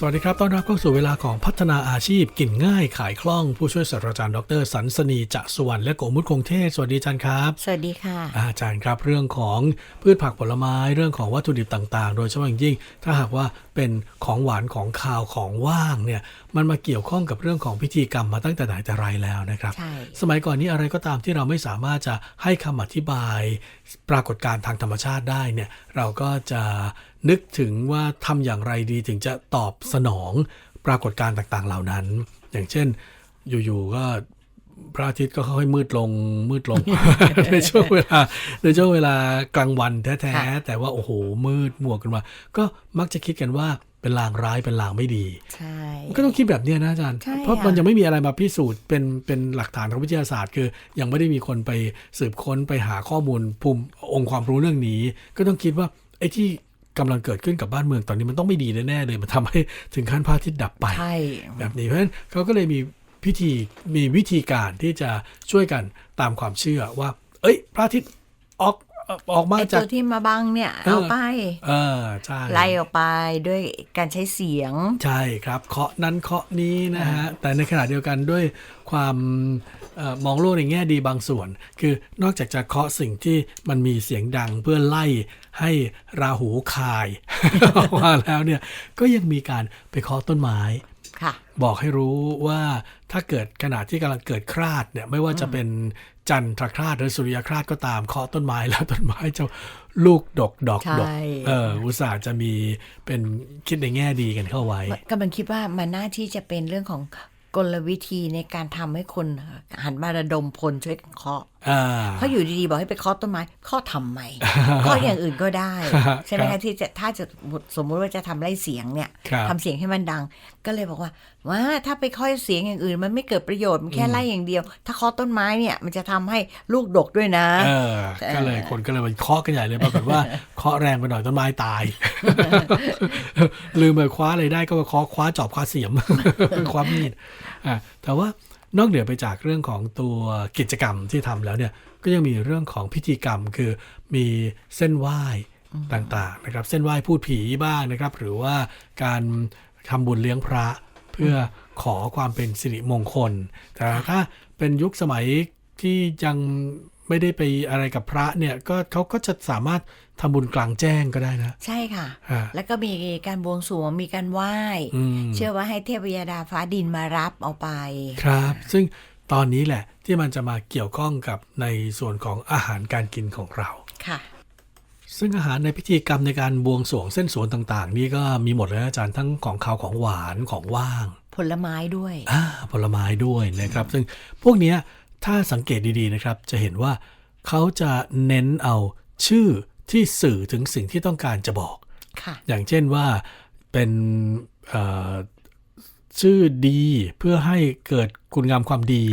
สวัสดีครับ ต้อนรับเข้าสู่เวลาของพัฒนาอาชีพกินง่ายขายคล่อง ผู้ช่วยศาสตราจารย์ดรสันสนีจะสุวรรณและโกมุตคงเทพสวัสดีอาจารย์ครับ สวัสดีค่ะ อาจารย์ครับเรื่องของพืชผักผลไม้เรื่องของวัตถุดิบต่างๆ โดยเฉพาะอย่างยิ่ง ถ้าหากว่าเป็นของหวานของคาวของว่างเนี่ยมันมาเกี่ยวข้องกับเรื่องของพิธีกรรมมาตั้งแต่ไหนแต่ไรแล้วนะครับใช่สมัยก่อนนี้อะไรก็ตามที่เราไม่สามารถจะให้คำอธิบาย ปรากฏการณ์ทางธรรมชาติได้เนี่ยเราก็จะนึกถึงว่าทำอย่างไรดีถึงจะตอบสนองปรากฏการณ์ต่างๆ เหล่านั้น อย่างเช่น อยู่ๆก็พระอาทิตย์ก็ค่อยๆมืดลงมืดลง ในช่วงเวลาในช่วงเวลากลางวันแท้ค่ะๆแต่ว่าโอ้โหมืดมัวกันมา ก็มักจะคิดกันว่าเป็นลางร้ายเป็นลางไม่ดีใช่ก็ต้องคิดแบบเนี้ยนะอาจารย์ใช่เพราะค่ะมันยังไม่มีอะไรมาพิสูจน์เป็นเป็นหลักฐานทางวิทยาศาสตร์ คือ ยังไม่ได้มีคนไปสืบค้นไปหาข้อมูลภูมิองค์ความรู้เรื่องนี้ ก็ต้องคิดว่าไอ้ที่ กำลังเกิดขึ้นกับบ้านเมืองตอนนี้มันต้องไม่ดีแน่ๆเลยมันทำให้ถึงขั้นพระอาทิตย์ดับไปใช่แบบนี้เพราะฉะนั้นเขาก็เลยมีพิธีมีวิธีการที่จะช่วยกันตามความเชื่อว่า เอ้ย พระอาทิตย์ออกเอ่อออกมาไอจากตัวที่มาบังเนี่ยเออเอาไปเออใช่ไล่ออกไปด้วยการใช้เสียง ใช่ครับเคาะนั้นเคาะนี้นะฮะ แต่ในขณะเดียวกันด้วยความเออมองโลกในแง่ดีบางส่วน คือนอกจากจะเคาะสิ่งที่มันมีเสียงดังเพื่อไล่ ให้ราหูคายออกมาแล้วเนี่ยก็ยังมีการไปเคาะต้นไม้ค่ะบอกให้รู้ว่าถ้าเกิดขณะที่กำลังเกิดคราดเนี่ยไม่ว่าจะเป็นจันทรคราดหรือสุริยคราดก็ตามเคาะต้นไม้แล้วต้นไม้จะลูกดกดอกดกใช่เอออุตส่าห์จะมีเป็นคิดในแง่ดีกันเข้าไว้กำลังคิดว่ามันน่าที่จะเป็นเรื่องของกลวิธีในการทำให้คนหันมาระดมพลช่วยกันเคาะอ่าเพราะอยู่ดีๆ บอกให้ไปเคาะต้นไม้เคาะทำไมเคาะอย่างอื่นก็ได้ ใช่ไหมครัคะบที่จะถ้าจะสมมุติว่าจะทำไล่เสียงเนี่ยครับทำเสียงให้มันดัง ก็เลยบอกว่าว่าถ้าไปเคาะเสียงอย่างอื่น มันไม่เกิดประโยชน์มันแค่ไล่อย่างเดียว ถ้าเคาะต้นไม้เนี่ยมันจะทำให้ลูกดกด้วยนะเออก็เลยคนก็เลยมาเคาะกันใหญ่เลยปรากฏว่าเคาะแรงไปหน่อยต้นไม้ตาย ลืมไปคว้าอะไรได้ก็มาเคาะคว้าจอบคว้าเสียมคว้ามีดอะแต่ว่า นอกเหนือไปจากเรื่องของตัวกิจกรรมที่ทำแล้วเนี่ยก็ยังมีเรื่องของพิธีกรรมคือมีเส้นไหว้ต่างๆนะครับ เส้นไหว้พูดผีบ้างนะครับ หรือว่าการทำบุญเลี้ยงพระเพื่อขอความเป็นสิริมงคล แต่ถ้าเป็นยุคสมัยที่ยังไม่ได้ไปอะไรกับพระเนี่ยก็เขาก็จะสามารถ ทำบุญกลางแจ้งก็ได้นะ ใช่ค่ะฮะแล้วก็มีการบวงสรวงมีการไหว้อืมเชื่อว่าให้เทพยดาฟ้าดินมารับเอาไป ครับ ซึ่งตอนนี้แหละที่มันจะมาเกี่ยวข้องกับในส่วนของอาหารการกินของเรา ค่ะ ซึ่งอาหารในพิธีกรรมในการบวงสรวงเส้นสวนต่างๆ นี่ก็มีหมดเลยนะอาจารย์ทั้งของขาวของหวานของว่าง ผลไม้ด้วย อ่า ผลไม้ด้วยนะครับ ซึ่งพวกเนี้ยถ้าสังเกตดีๆนะครับ จะเห็นว่าเขาจะเน้นเอาชื่อ ที่สื่อถึงสิ่งที่ต้องการจะบอกค่ะอย่างเช่นว่าเป็นเอ่อชื่อดีเพื่อให้เกิดคุณงามความดี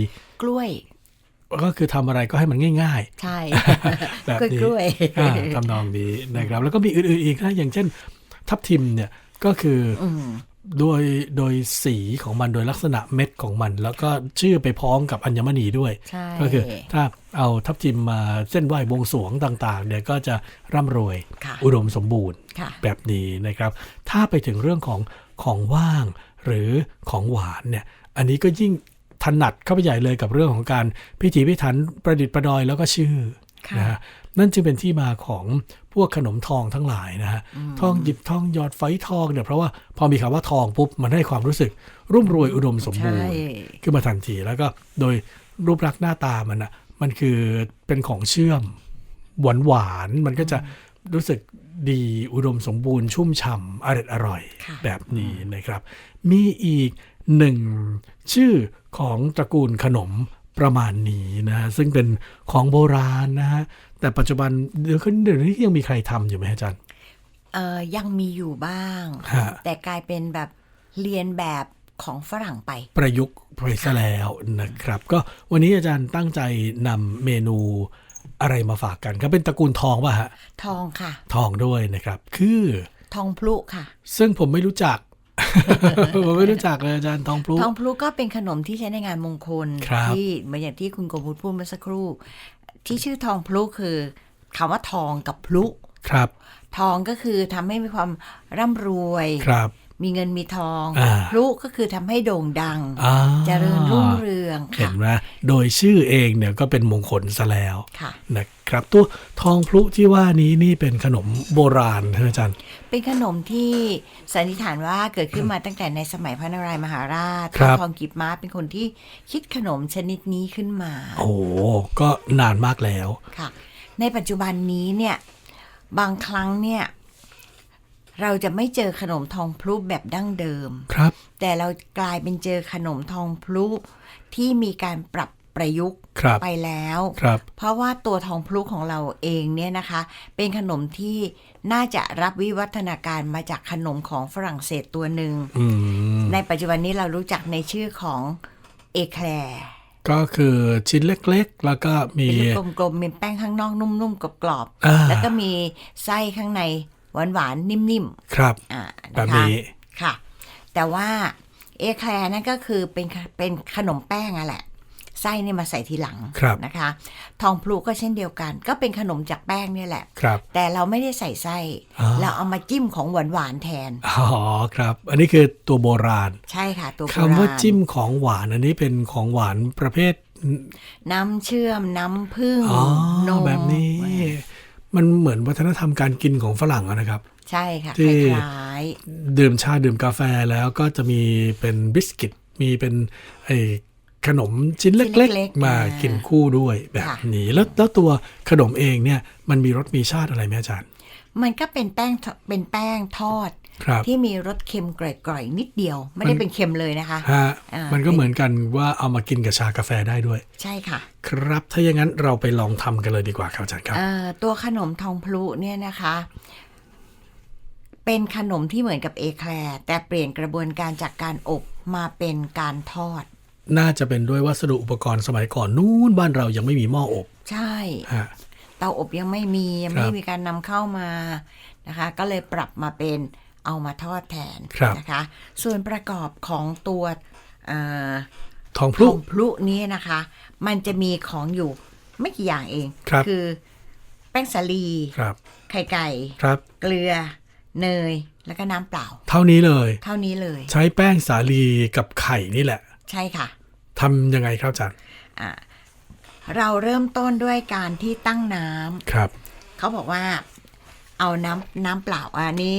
กล้วย ก็คือทำอะไรก็ให้มันง่ายใช่ๆแบบกล้วยนี้กล้วยอ่าทำนองนี้นะครับ แล้วก็มีอื่นๆอีกนะอย่างเช่น ทับทิมเนี่ยก็คืออม โดยโดยสีของมันโดยลักษณะเม็ดของมัน แล้วก็ชื่อไปพ้องกับอัญมณีด้วยใช่ก็คือถ้าเอาทับทิมมาเส้นไหว้บวงสรวงต่างๆเนี่ยก็จะร่ำรวยค่ะอุดมสมบูรณ์ค่ะแบบนี้นะครับ ถ้าไปถึงเรื่องของของว่างหรือของหวานเนี่ยอันนี้ก็ยิ่งถนัดเข้าไปใหญ่เลยกับเรื่องของการพิถีพิถันประดิษฐ์ประดอยแล้วก็ชื่อค่ะนะฮะ นั่นจึงเป็นที่มาของพวกขนมทองทั้งหลายนะฮะทองหยิบทองหยอดไฟทองเนี่ยเพราะว่าพอมีคำว่าทองปุ๊บมันให้ความรู้สึก รุ่มรวยอุดมสมบูรณ์ใช่ขึ้นมาทันทีแล้วก็โดยรูปลักษณ์หน้าตามันอะมันคือเป็นของเชื่อมหวานหวานๆมันก็จะรู้สึกดีอุดมสมบูรณ์ชุ่มฉ่ำอร่อยอร่อยค่ะแบบนี้นะครับ มีอีกหนึ่งชื่อของตระกูลขนมประมาณนี้นะฮะซึ่งเป็นของโบราณนะฮะ แต่ปัจจุบันเดี๋ยวเดี๋ยวนี้ยังมีใครทำอยู่ไหมอาจารย์เอ่อยังมีอยู่บ้างฮะแต่กลายเป็นแบบเรียนแบบของฝรั่งไป ประยุกต์ไปซะแล้วนะครับ ก็วันนี้อาจารย์ตั้งใจนำเมนูอะไรมาฝากกันครับเป็นตระกูลทองป่ะฮะ ทองค่ะ ทองด้วยนะครับ คือ ทองพลุค่ะ ซึ่งผมไม่รู้จัก ผมไม่รู้จักเลยอาจารย์ทองพลุทองพลุก็เป็นขนมที่ใช้ในงานมงคลครับที่เหมือนอย่างที่คุณโกมุตพูดเมื่อสักครู่ ที่ชื่อทองพลุคือคำว่าทองกับพลุครับ ทองก็คือทำให้มีความร่ำรวยครับ มีเงินมีทองอ่าพลุก็คือทำให้โด่งดังอ่าเจริญรุ่งเรืองเห็ค่ะนไหมโดยชื่อเองเนี่ยก็เป็นมงคลซะแล้วค่ะนะครับตัวทองพลุที่ว่านี้นี่เป็นขนมโบราณใช่ไหมอาจารย์เป็นขนมที่สันนิษฐานว่าเกิดขึ้นมาตั้งแต่ในสมัยพระนารายณ์มหาราชครับทองกิบม้าเป็นคนที่คิดขนมชนิดนี้ขึ้นมา โอ้ก็นานมากแล้วค่ะ ในปัจจุบันนี้เนี่ยบางครั้งเนี่ย เราจะไม่เจอขนมทองพลุแบบดั้งเดิม ครับ แต่เรากลายเป็นเจอขนมทองพลุที่มีการปรับประยุกต์ครับไปแล้วครับ เพราะว่าตัวทองพลุของเราเองเนี่ยนะคะ เป็นขนมที่น่าจะรับวิวัฒนาการมาจากขนมของฝรั่งเศสตัวหนึ่งอืมในปัจจุบันนี้เรารู้จักในชื่อของเอแคลร์ก็คือชิ้นเล็กๆ แล้วก็มีเป็นลูกกลมๆมีแป้งข้างนอกนุ่มๆกรอบอ่าๆแล้วก็มีไส้ข้างใน หวานๆนิ่มครับๆอ่าแบบนะคะนี้ค่ะ แต่ว่าเอแคลร์นั่นก็คือเป็นเป็นขนมแป้งอะแหละไส้เนี่ยมาใส่ทีหลังครับนะคะ ทองพลูก็เช่นเดียวกัน ก็เป็นขนมจากแป้งเนี่ยแหละครับแต่เราไม่ได้ใส่ไส้อ๋อเราเอามาจิ้มของหวานหวานๆแทน อ๋อครับ อันนี้คือตัวโบราณ ใช่ค่ะ ตัวโบคำว่าราณจิ้มของหวานอันนี้เป็นของหวานประเภท น้ำเชื่อมน้ำผึ้งอ๋อนมแบบนี้ มันเหมือนวัฒนธรรมการกินของฝรั่งอะนะครับ ใช่ค่ะที่คล้ายดื่มชาดื่มกาแฟแล้วก็จะมีเป็นบิสกิต มีเป็นไอขนมชิ้นเล็กๆ มากินคู่ด้วยแบบนี้ แล้วแล้วตัวขนมเองเนี่ยมันมีรสมีชาติอะไรไหมอาจารย์ๆ มันก็เป็นแป้งทเป็นแป้งทอดครับที่มีรสเค็มกร่อยๆนิดเดียว ไม่ได้เป็นเค็มเลยนะคะฮะอ่ามัมันก็เหมือนกันว่าเอามากินกับชากาแฟได้ด้วย ใช่ค่ะ ครับถ้าอย่างนั้นเราไปลองทำกันเลยดีกว่าครับอาจารย์ครับเอ่อตัวขนมทองพลุเนี่ยนะคะ เป็นขนมที่เหมือนกับเอแคลร์แต่เปลี่ยนกระบวนการจากการอบมาเป็นการทอด น่าจะเป็นด้วยวัสดุอุปกรณ์สมัยก่อนนู้นบ้านเรายังไม่มีหม้ออบ ใช่ฮะ เตาอบยังไม่มียังครับไม่มีการนำเข้ามานะคะ ก็เลยปรับมาเป็นเอามาทอดแทนครับนะคะ ส่วนประกอบของตัวเอ่อทองพทลุองพลุนี้นะคะ มันจะมีของอยู่ไม่กี่อย่างเองครับอแป้งสาลีครับไข่ไก่ครับเกลือเนยแล้วก็น้ำเปล่า เท่านี้เลย เท่านี้เลย ใช้แป้งสาลีกับไข่นี่แหละ ใช่ค่ะทำยังไงครับอาจารย์อะ เราเริ่มต้นด้วยการที่ตั้งน้ำครับ เขาบอกว่าเอาน้ำน้ำเปล่าอันนี้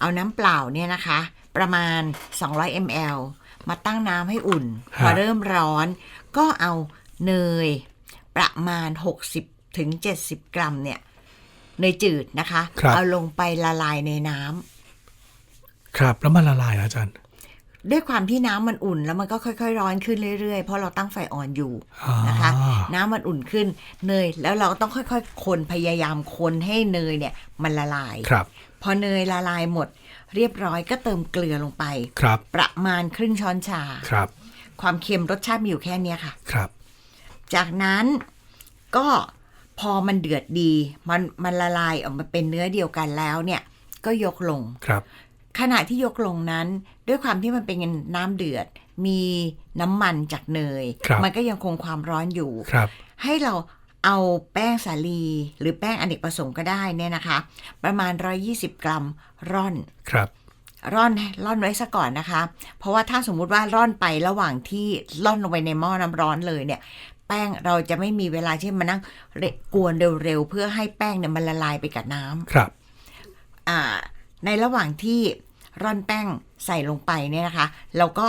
เอาน้ำเปล่าเนี่ยนะคะ ประมาณ 200 ml มาตั้งน้ำให้อุ่นฮะพอเริ่มร้อน ก็เอาเนยประมาณ 60ถึง70 กรัมเนี่ยเนยจืดนะคะครับเอาลงไปละลายในน้ำครับแล้วมันละลายเหรออาจารย์ ด้วยความที่น้ำมันอุ่นแล้วมันก็ค่อย ๆ ร้อนขึ้นเรื่อยๆ เพราะเราตั้งไฟอ่อนอยู่อ่านนะคะ น้ำมันอุ่นขึ้นเนย แล้วเราก็ต้องค่อยๆ คนพยายามคนให้เนยเนี่ยมันละลายครับ พอเนยละลายหมด เรียบร้อยก็เติมเกลือลงไปครับ ประมาณครึ่งช้อนชาครับ ความเค็มรสชาติมีอยู่แค่เนี้ยค่ะครับ จากนั้นก็พอมันเดือดดี มันมันละลายออกมาเป็นเนื้อเดียวกันแล้วเนี่ย ก็ยกลงครับ ขณะที่ยกลงนั้น ด้วยความที่มันเป็นน้ำเดือด มีน้ำมันจากเนยครับมันก็ยังคงความร้อนอยู่ครับให้เราเอาแป้งสาลี หรือแป้งอเนกประสงค์ก็ได้เนี่ยนะคะ ประมาณ 120 กรัมร่อนครับร่อนร่อนไว้ซะก่อนนะคะ เพราะว่าถ้าสมมุติว่าร่อนไประหว่างที่ร่อนลงไปในหม้อน้ำร้อนเลยเนี่ย แป้งเราจะไม่มีเวลาที่มานั่งเละกวนเร็วๆเพื่อให้แป้งเนี่ยมันละลายไปกับน้ำครับ อ่า ในระหว่างที่ ร่อนแป้งใส่ลงไปเนี่ยนะคะเราก็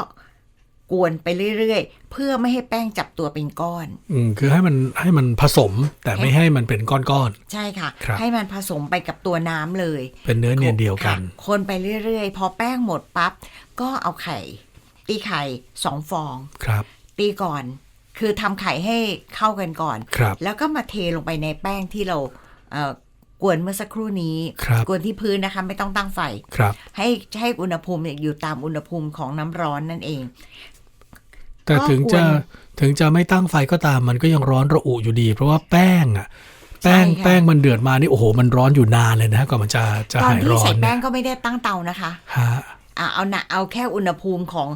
กวนไปเรื่อยๆ เพื่อไม่ให้แป้งจับตัวเป็นก้อน อืมคือให้มันให้มันผสมแต่ไม่ให้มันเป็นก้อนใช่ค่ะครับให้มันผสมไปกับตัวน้ำเลยๆเป็นเนื้อเนียนเดียวกันค่ะคนไปเรื่อยๆ พอแป้งหมดปั๊บ ก็เอาไข่ ตีไข่สองฟองครับ ตีก่อน คือทำไข่ให้เข้ากันก่อนครับแล้วก็มาเทลงไปในแป้งที่เราเอ่อ กวนเมื่อสักครู่นี้ครับกวนที่พื้นนะคะไม่ต้องตั้งไฟครับให้ให้อุณหภูมิเนี่ยอยู่ตามอุณหภูมิของน้ำร้อนนั่นเอง แต่ก็ถึงจะควรถึงจะไม่ตั้งไฟก็ตามมันก็ยังร้อนระอุอยู่ดี เพราะว่าแป้งอะแป้งใช่ค่ะแป้งมันเดือดมานี่โอ้โหมันร้อนอยู่นานเลยนะกว่อนมันจะจะตอนหายที่ร้อใส่นแป้เนี่ยงก็ไม่ได้ตั้งเตานะคะฮะอะ เอานะเอาแค่อุณหภูมิของ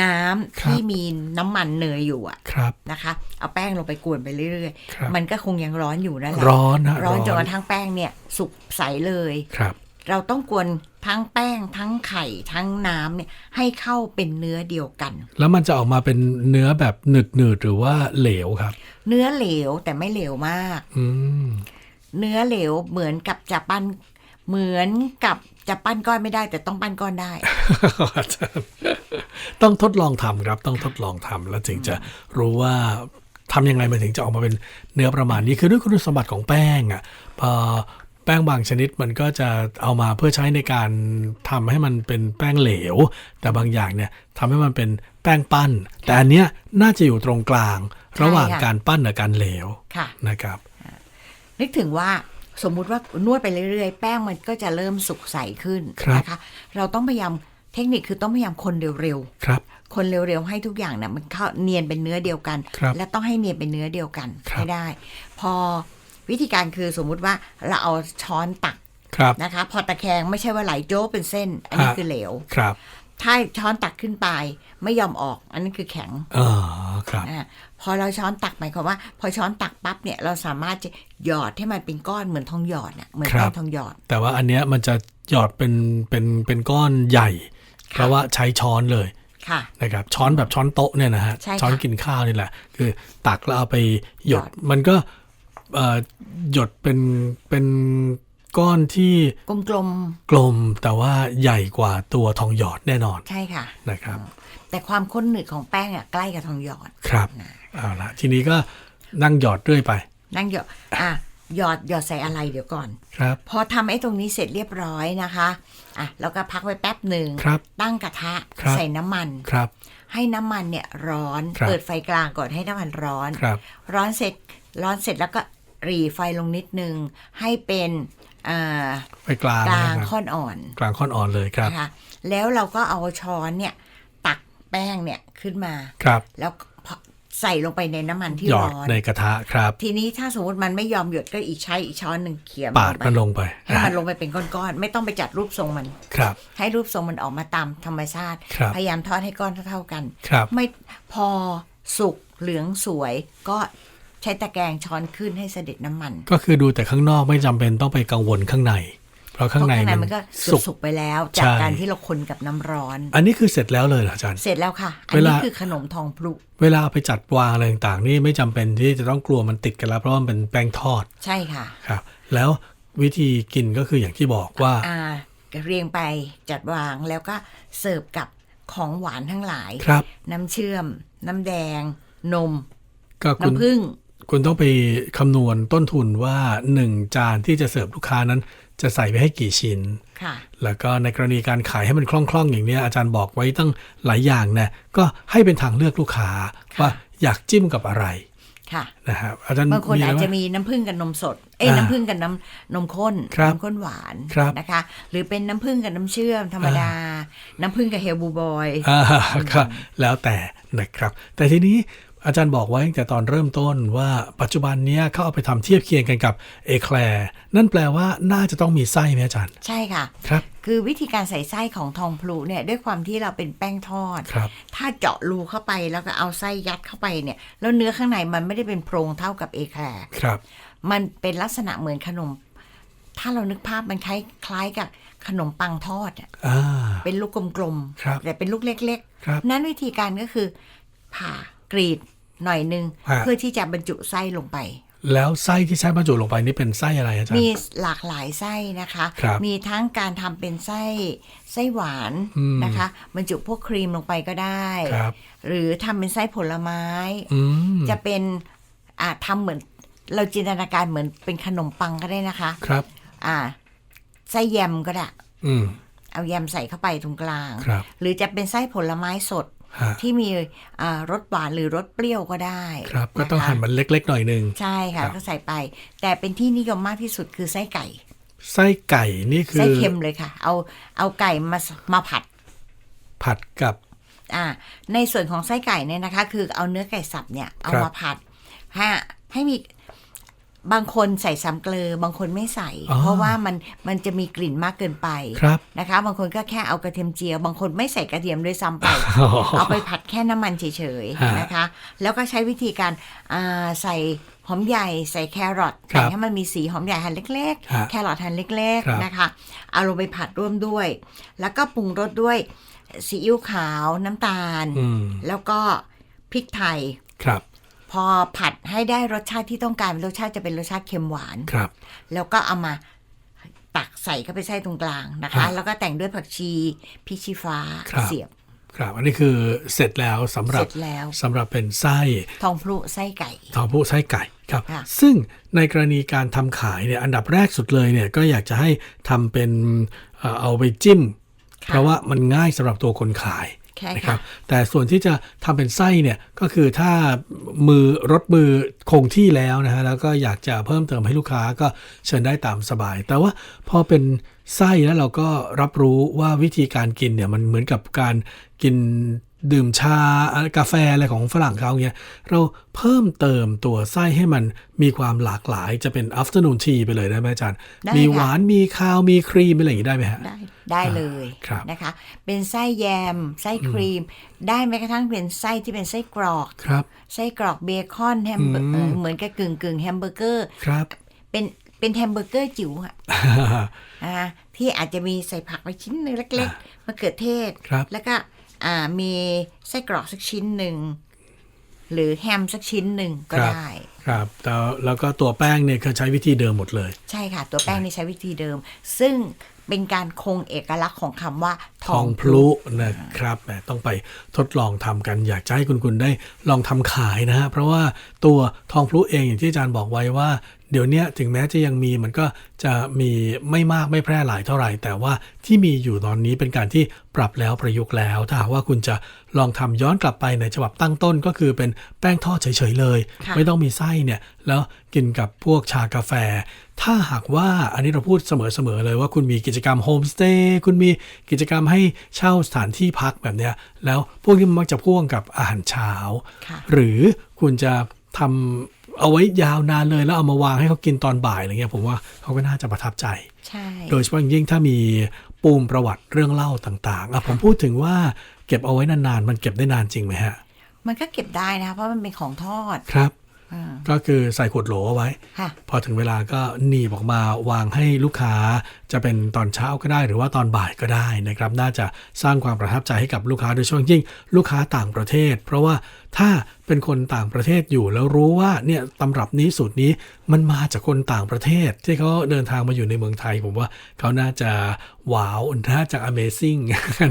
น้ำครับที่มีน้ำมันเนยอยู่อะครับนะคะ เอาแป้งลงไปกวนไปเรื่อยครับๆมันก็คงยังร้อนอยู่นั่นแหละร้อนนะร้อนจนกระทั่งแป้งเนี่ยสุกใสเลยครับ เราต้องกวนทั้งแป้งทั้งไข่ทั้งน้ำเนี่ยให้เข้าเป็นเนื้อเดียวกัน แล้วมันจะออกมาเป็นเนื้อแบบหนึบหนืดๆหรือว่าเหลวครับ เนื้อเหลวแต่ไม่เหลวมาก อืมเนื้อเหลวเหมือนกับจะปั้น เหมือนกับจะปั้นก้อนไม่ได้แต่ต้องปั้นก้อนได้อาจารย์ต้องทดลองทำครับ ต้องทดลองทำแล้วถึงจะรู้ว่าทำยังไงมันถึงจะออกมาเป็นเนื้อประมาณนี้คือด้วยคุณสมบัติของแป้งอะพอแป้งบางชนิดมันก็จะเอามาเพื่อใช้ในการทำให้มันเป็นแป้งเหลว แต่บางอย่างเนี่ยทำให้มันเป็นแป้งปั้น แต่อันเนี้ยน่าจะอยู่ตรงกลาง ระหว่างใช่ค่ะการปั้นกับการเหลวค่ะนะครับ นึกถึงว่า สมมุติว่านวดไปเรื่อยๆ แป้งมันก็จะเริ่มสุกใสขึ้นครับนะคะ เราต้องพยายามเทคนิคคือต้องพยายามคนเร็วครับๆคนเร็วๆให้ทุกอย่างนะมันเข้าเนียนเป็นเนื้อเดียวกันครับและต้องให้เนียนเป็นเนื้อเดียวกันครับให้ได้ พอวิธีการคือสมมุติว่าเราเอาช้อนตักครับนะคะ พอตะแคงไม่ใช่ว่าไหลโจ้เป็นเส้น อันนี้ฮะคือเหลวครับ ถ้าช้อนตักขึ้นไป ไม่ยอมออก อันนี้คือแข็งอ๋อครับอ่าพอเราช้อนตักหมายความว่า พอช้อนตักปั๊บเนี่ยเราสามารถจะหยอดให้มันเป็นก้อนเหมือนทองหยอดน่ะเหมือนครัแป้บงทองหยอด แต่ว่าอันเนี้ยมันจะหยอดเป็นเป็นเป็นก้อนใหญ่ เพราะว่าใช้ช้อนเลยค่ะนะครับช้อนแบบช้อนโต๊ะเนี่ยนะฮะใช่ค่ะช้อนกินข้าวนี่แหละ คือตักแล้วเอาไปหยดหยอดมันก็เอ่อหยดเป็นเป็น ก้อนที่กลมกลมแต่ว่าใหญ่กว่าตัวทองหยอดแน่นอนๆใช่ค่ะนะครับ แต่ความข้นหนืดของแป้งอะใกล้กับทองหยอดครับเอาละทีนี้ก็นั่งหยอดเรื่อยไป นั่งหยอดอะหยอดหยอดใส่อะไรเดี๋ยวก่อน ครับ พอทำไอ้ตรงนี้เสร็จเรียบร้อยนะคะอะแล้วก็พักไว้แป๊บหนึ่งครับตั้งกระทะครับใส่น้ำมันครับ ให้น้ำมันเนี่ยร้อนครับเปิดไฟกลางก่อนให้น้ำมันร้อนครับร้อนเสร็จร้อนเสร็จแล้วก็หรีไฟลงนิดนึงให้เป็นอ่า ไปกลางกลางนะครับค่อนอ่อน กลางค่อนอ่อนเลยครับนะคะแล้วเราก็เอาช้อนเนี่ย ตักแป้งเนี่ยขึ้นมาครับแล้วพอใส่ลงไปในน้ำมันที่หยอดร้อนในกระทะครับ ทีนี้ถ้าสมมติมันไม่ยอมหยดก็อีกใช้อีกช้อนหนึ่งเขี่ยปาดมันลงไปให้มันลงไปเป็นก้อนๆไม่ต้องไปจัดรูปทรงมันครับ ให้รูปทรงมันออกมาตามธรรมชาติครับพยายามทอดให้ก้อนเท่าๆกัน ครับ ไม่พอสุกเหลืองสวยก็ ใช้ตะแกรงช้อนขึ้นให้เสด็จน้ำมัน ก็คือดูแต่ข้างนอกไม่จำเป็นต้องไปกังวลข้างใน เพราะเพข้างราะในข้างในมัมันนก็สุกสุกไปแล้วใช่จากการที่เราคนกับน้ำร้อน อันนี้คือเสร็จแล้วเลยเหรออาจารย์ เสร็จแล้วค่ะอันเวนี้ลาคือขนมทองพลุเวลาเอาไปจัดวางอะไรต่างๆ นี่ไม่จำเป็นที่จะต้องกลัวมันติดกันแล้วเพราะว่ามันเป็นแป้งทอด ใช่ค่ะครับ แล้ววิธีกินก็คืออย่างที่บอกว่าอ่าเรียงไปจัดวางแล้วก็เสิร์ฟกับของหวานทั้งหลายครับ น้ำเชื่อม น้ำแดง นมก็คุณน้ำผึ้ง คุณต้องไปคำนวณต้นทุนว่าหนึ่งจานที่จะเสิร์ฟลูกค้านั้น จะใส่ไปให้กี่ชิ้นค่ะแล้วก็ในกรณีการขายให้มันคล่องๆ อย่างเนี้ยอาจารย์บอกไว้ตั้งหลายอย่างนะก็ให้เป็นทางเลือกลูกค้าค่ะว่าอยากจิ้มกับอะไรค่ะนะครับอาจารย์บางคนมีอาจไรจะบ้างมีน้ำผึ้งกับนมสด เอ้ยอ่าน้ำผึ้งกับน้ำนมข้นครับน้ำข้นหวานครับนะคะ หรือเป็นน้ำผึ้งกับน้ำเชื่อมธรรมดา น้ำผึ้งกับเฮลบูบอยอ่าก็แล้วแต่นะครับ แต่ทีนี้ อาจารย์บอกไว้ตั้งแต่ตอนเริ่มต้นว่าปัจจุบันเนี้ยเขาเอาไปทำเทียบเคียงกันกับเอแคลร์นั่นแปลว่าน่าจะต้องมีไส้ไหมอาจารย์ ใช่ค่ะ ครับ คือวิธีการใส่ไส้ของทองพลูเนี่ยด้วยความที่เราเป็นแป้งทอดครับถ้าเจาะรูเข้าไปแล้วก็เอาไส้ยัดเข้าไปเนี่ยแล้วเนื้อข้างในมันไม่ได้เป็นโพรงเท่ากับเอแคลร์ครับ มันเป็นลักษณะเหมือนขนม ถ้าเรานึกภาพมันคล้ายคล้ายกับขนมปังทอดอะอ่าเป็นลูกกลมครับแต่เป็นลูกเล็กครับๆนั้นวิธีการก็คือผ่า กรีดหน่อยนึง ฮะ เพื่อที่จะบรรจุไส้ลงไป แล้วไส้ที่ใช้บรรจุลงไปนี่เป็นไส้อะไรอาจารย์ มีหลากหลายไส้นะคะ ครับมีทั้งการทำเป็นไส้ไส้หวานอืมนะคะบรรจุพวกครีมลงไปก็ได้ ครับ หรือทำเป็นไส้ผลไม้ อืม จะเป็นอ่าทำเหมือน เราจินตนาการเหมือนเป็นขนมปังก็ได้นะคะ ครับ อ่าไส้แยมก็ได้ อืม เอาแยมใส่เข้าไปตรงกลาง ครับ หรือจะเป็นไส้ผลไม้สดฮะ ที่มีอ่ารสหวานหรือรสเปรี้ยวก็ได้ ครับ ก็ต้องะคะหั่นมันเล็กๆหน่อยหนึ่งใช่ค่ะครับก็ใส่ไป แต่เป็นที่นิยมมากที่สุดคือไส้ไก่ ไส้ไก่นี่คือไส้เค็มเลยค่ะ เอาเอาไก่มามาผัด ผัดกับอ่าในส่วนของไส้ไก่เนี่ยนะคะ คือเอาเนื้อไก่สับเนี่ยเอาครับมาผัดให้ให้มี บางคนใส่ซ้ำเกลือบางคนไม่ใส่อ๋อเพราะว่ามันมันจะมีกลิ่นมากเกินไปครับนะคะ บางคนก็แค่เอากระเทียมเจียว บางคนไม่ใส่กระเทียมด้วยซ้ำไป เอาไปผัดแค่น้ำมันเฉยฮะๆนะคะ แล้วก็ใช้วิธีการอ่าใส่หอมใหญ่ใส่แครอทครับแต่ให้มันมีสีหอมใหญ่หั่นเล็กฮะๆแครอทหั่นเล็กครับๆนะคะ เอาลงไปผัดร่วมด้วย แล้วก็ปรุงรสด้วยซีอิ๊วขาวน้ำตาลอืมแล้วก็พริกไทยครับ พอผัดให้ได้รสชาติที่ต้องการรสชาติจะเป็นรสชาติเค็มหวานครับ แล้วก็เอามาตักใส่เข้าไปใส่ตรงกลางนะคะครับแล้วก็แต่งด้วยผักชีพริกชี้ฟ้าครับเสียบครับอันนี้คือเสร็จแล้วสำหเสรับร็จแล้วสำหรับเป็นไส้ทองพลุไส้ไก่ทองผู้ไส้ไก่ครับค่ะซึ่งในกรณีการทำขายเนี่ยอันดับแรกสุดเลยเนี่ยก็อยากจะให้ทำเป็นเอ่อเอาไปจิ้ม เพราะว่ามันง่ายสำหรับตัวคนขายใช่ นะคค่ะรับแต่ส่วนที่จะทำเป็นไส้เนี่ยก็คือถ้ามือรถมือคงที่แล้วนะฮะแล้วก็อยากจะเพิ่มเติมให้ลูกค้าก็เชิญได้ตามสบาย แต่ว่าพอเป็นไส้แล้วเราก็รับรู้ว่าวิธีการกินเนี่ยมันเหมือนกับการกิน ดื่มชากาแฟอะไรของฝรั่งเขาเนี่ยเราเพิ่มเติมตัวไส้ให้มันมีความหลากหลายจะเป็น afternoon tea ไปเลยได้ไหมอาจารย์ได้มีค่ะหวานมีคาวมีครีมอะไรอย่างนี้ได้ไหมฮะ ได้ได้เลยครับนะคะ เป็นไส้แยม ไส้ครีม ได้แม้กระทั่งเป็นไส้ที่เป็นไส้กรอกครับไส้กรอกเบคอนแฮมเบอร์อืมเอ่อเหมือนกับกึ่งกึ่งแฮมเบอร์เกอร์ครับเป็นเป็นแฮมเบอร์เกอร์จิ๋วอะอ่าที่อาจจะมีใส่ผักไปชิ้นหนึ่งเล็กๆมะเขือเทศครับแล้วก็อ่า มีไส้กรอกสักชิ้นหนึ่ง หรือแฮมสักชิ้นหนึ่งก็ครับได้ ครับแต่แล้วก็ตัวแป้งเนี่ยก็ใช้วิธีเดิมหมดเลย ใช่ค่ะ ตัวแป้งนี่ใช้วิธีเดิม ซึ่งเป็นการคงเอกลักษณ์ของคำว่า ทองพลุนะครับแหมต้องไปทดลองทำกันอยากจะให้คุณคุณได้ลองทำขายนะฮะเพราะว่าตัวทองพลุเองอย่างที่อาจารย์บอกไว้ว่า เดี๋ยวเนี้ยถึงแม้จะยังมีมันก็จะมีไม่มากไม่แพร่หลายเท่าไหร่ แต่ว่าที่มีอยู่ตอนนี้เป็นการที่ปรับแล้วประยุกต์แล้ว ถ้าหากว่าคุณจะลองทำย้อนกลับไปในฉบับตั้งต้นก็คือเป็นแป้งทอดเฉยๆเลยค่ะไม่ต้องมีไส้เนี่ยแล้วกินกับพวกชากาแฟ ถ้าหากว่าอันนี้เราพูดเสมอๆเลยว่าคุณมีกิจกรรมโฮมสเตย์คุณมีกิจกรรมให้เช่าสถานที่พักแบบเนี้ยแล้วพวกนี้มันมักจะพ่วงกับอาหารเช้าค่ะหรือคุณจะทำ เอาไว้ยาวนานเลยแล้วเอามาวางให้เขากินตอนบ่ายอะไรเงี้ยผมว่าเขาก็น่าจะประทับใจ ใช่ โดยเฉพาะอย่างยิ่งถ้ามีปูมประวัติเรื่องเล่าต่างๆอะผมพูดถึงว่าเก็บเอาไว้นานๆ มันเก็บได้นานจริงไหมฮะ มันก็เก็บได้นะคะเพราะมันเป็นของทอดครับอ่าก็คือใส่ขวดโหลเอาไว้ค่ะพอถึงเวลาก็หนีบออกมาวางให้ลูกค้าจะเป็นตอนเช้าก็ได้หรือว่าตอนบ่ายก็ได้นะครับ น่าจะสร้างความประทับใจให้กับลูกค้าโดยเฉพาะอย่างยิ่งลูกค้าต่างประเทศ เพราะว่าถ้าเป็นคนต่างประเทศอยู่แล้วรู้ว่าเนี่ยตำรับนี้สูตรนี้มันมาจากคนต่างประเทศ ที่เขาเดินทางมาอยู่ในเมืองไทย ผมว่าเขาน่าจะว้าวน่าจะ Amazing กัน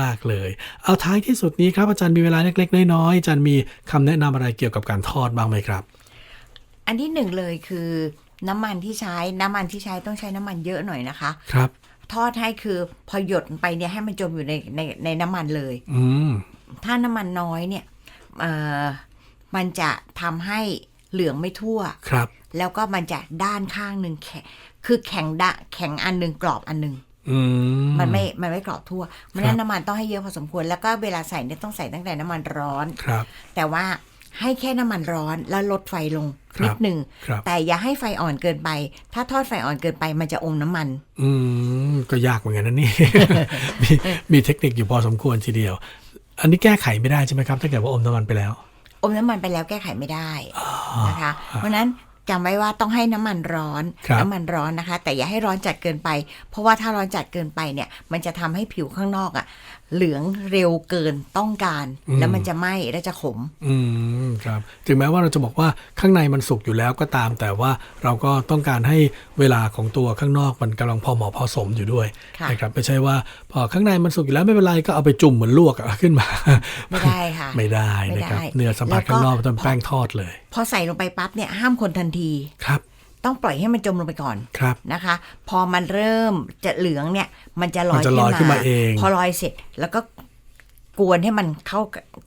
มากๆเลย เอาท้ายที่สุดนี้ครับอาจารย์มีเวลาเล็กๆน้อยๆอาจารย์มีคำแนะนำอะไรเกี่ยวกับการทอดบ้างไหมครับ อันที่หนึ่งเลยคือน้ำมันที่ใช้น้ำมันที่ใช้ต้องใช้น้ำมันเยอะหน่อยนะคะ ครับ ทอดให้คือพอหยดไปเนี่ยให้มันจมอยู่ในในในน้ำมันเลย อืมถ้าน้ำมันน้อยเนี่ยเอ่อ มันจะทำให้เหลืองไม่ทั่วครับ แล้วก็มันจะด้านข้างหนึ่งแข็งคือแข็งดะแข็งอันหนึ่งกรอบอันหนึ่งอืมมันไม่ มันไม่กรอบทั่วเพราะฉะครันั้บนน้ำมันต้องให้เยอะพอสมควร แล้วก็เวลาใส่เนี่ยต้องใส่ตั้งแต่น้ำมันร้อนครับ แต่ว่าให้แค่น้ำมันร้อนแล้วลดไฟลงครับนิดหนึ่งครับแต่อย่าให้ไฟอ่อนเกินไป ถ้าทอดไฟอ่อนเกินไปมันจะอมน้ำมัน อืม ก็ยากเหมือนกันนะนี่ มีมีเทคนิคอยู่พอสมควรทีเดียว อันนี้แก้ไขไม่ได้ใช่ไหมครับ ถ้าเกิดว่าอมน้ำมันไปแล้ว อมน้ำมันไปแล้วแก้ไขไม่ได้นะคะ เพราะฉะนั้นจำไว้ว่าต้องให้น้ำมันร้อนครับน้ำมันร้อนนะคะ แต่อย่าให้ร้อนจัดเกินไป เพราะว่าถ้าร้อนจัดเกินไปเนี่ย มันจะทำให้ผิวข้างนอกอะ่ะ เหลืองเร็วเกินต้องการ แล้วมันจะไหม้และจะขม อืมครับ ถึงแม้ว่าเราจะบอกว่าข้างในมันสุกอยู่แล้วก็ตาม แต่ว่าเราก็ต้องการให้เวลาของตัวข้างนอกมันกำลังพอเหมาะพอสมอยู่ด้วยค่ะนะครับไม่ใช่ว่าพอข้างในมันสุกอยู่แล้วไม่เป็นไรก็เอาไปจุ่มเหมือนลวกอะขึ้นมา ไม่ได้ค่ะ ไม่ได้ไม่นะครับได้เนื้อสัมผัสแล้วก็ข้างนอกต้องแป้งทอดเลย พอใส่ลงไปปั๊บเนี่ยห้ามคนทันทีครับ ต้องปล่อยให้มันจมลงไปก่อนครับนะคะ พอมันเริ่มจะเหลืองเนี่ยมันจะลอยมันจะลอยขึ้นมาเองพอลอยเสร็จแล้วก็กวนให้มันเข้า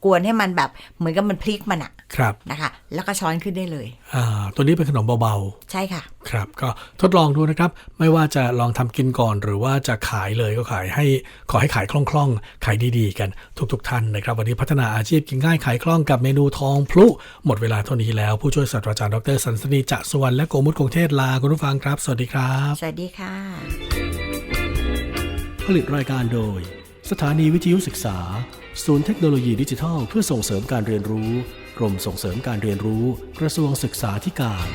กวนให้มันแบบเหมือนกับมันพลิกมันอะ ครับนะคะแล้วก็ช้อนขึ้นได้เลยอ่าตัวนี้เป็นขนมเบาใช่ค่ะๆครับก็ทดลองดูนะครับ ไม่ว่าจะลองทำกินก่อนหรือว่าจะขายเลยก็ขายให้ขอให้ขายคล่องๆ ขายดีๆ กันทุกๆท่านนะครับ วันนี้พัฒนาอาชีพกินง่ายขายคล่องกับเมนูทองพลุ หมดเวลาเท่านี้แล้วผู้ช่วยศาสตราจารย์ดรสันสนีจะสุวรรณและโกมุตคงเทศลาคุณผู้ฟังครับ สวัสดีครับ สวัสดีค่ะ ผลิตรายการโดย สถานีวิทยุศึกษา ศูนย์เทคโนโลยีดิจิทัล เพื่อส่งเสริมการเรียนรู้ กรมส่งเสริมการเรียนรู้กระทรวงศึกษาธิการ